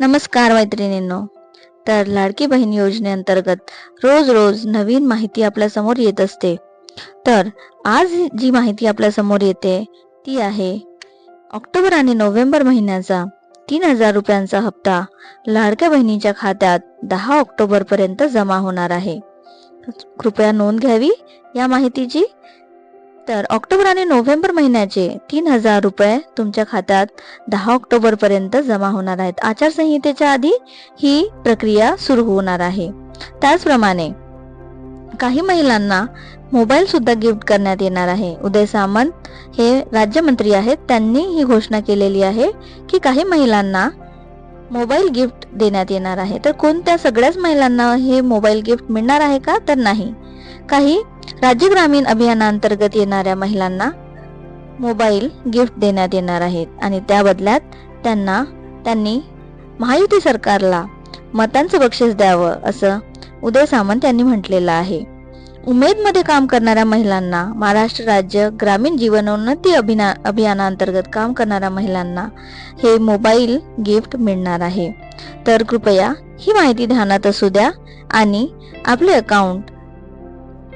नमस्कार मैत्रिणींनो. तर लाडकी बहीण योजनेअंतर्गत रोज रोज नवीन माहिती आपल्यासमोर येत असते. तर आज जी माहिती आपल्यासमोर येते ती आहे ऑक्टोबर आणि नोव्हेंबर महिन्याचा तीन हजार रुपयांचा हप्ता लाडक्या बहिणीच्या खात्यात दहा ऑक्टोबर पर्यंत जमा होणार आहे. कृपया नोंद घ्यावी या माहितीची. तर ऑक्टोबर आणि नोव्हेंबर महिन्याचे तीन हजार रुपये तुमच्या खात्यात दहा ऑक्टोबर पर्यंत जमा होणार आहेत. आचारसंहितेच्या आधी ही प्रक्रिया सुरू होणार आहे. त्याचप्रमाणे काही महिलांना मोबाईल सुद्धा गिफ्ट करण्यात येणार आहे. उदय सामंत हे राज्यमंत्री आहेत. त्यांनी ही घोषणा केलेली आहे की काही महिलांना मोबाईल गिफ्ट देण्यात येणार आहे. तर कोणत्या सगळ्याच महिलांना हे मोबाईल गिफ्ट मिळणार आहे का? तर नाही. काही राज्य ग्रामीण अभियानांतर्गत येणाऱ्या महिलांना मोबाईल गिफ्ट देण्यात येणार आहेत. आणि त्या बदल्यात त्यांना त्यांनी महायुती सरकारला मतांचं बक्षीस द्यावं असं उदय सामंत यांनी म्हटलेलं आहे. उमेदमध्ये काम करणाऱ्या महिलांना महाराष्ट्र राज्य ग्रामीण जीवनोन्नती अभिना अभियानांतर्गत काम करणाऱ्या महिलांना हे मोबाईल गिफ्ट मिळणार आहे. तर कृपया ही माहिती ध्यानात असू द्या आणि आपले अकाउंट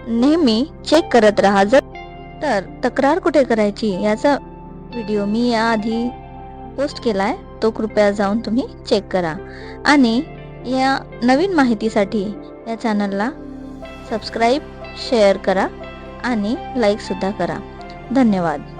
नेहमी चेक करत राहा. जर तर तक्रार कुठे करायची? याचा व्हिडिओ मी याआधी पोस्ट केलाय. तो कृपया जाऊन तुम्ही चेक करा. आणि या नवीन माहितीसाठी या चॅनलला सबस्क्राईब शेअर करा आणि लाईकसुद्धा करा. धन्यवाद.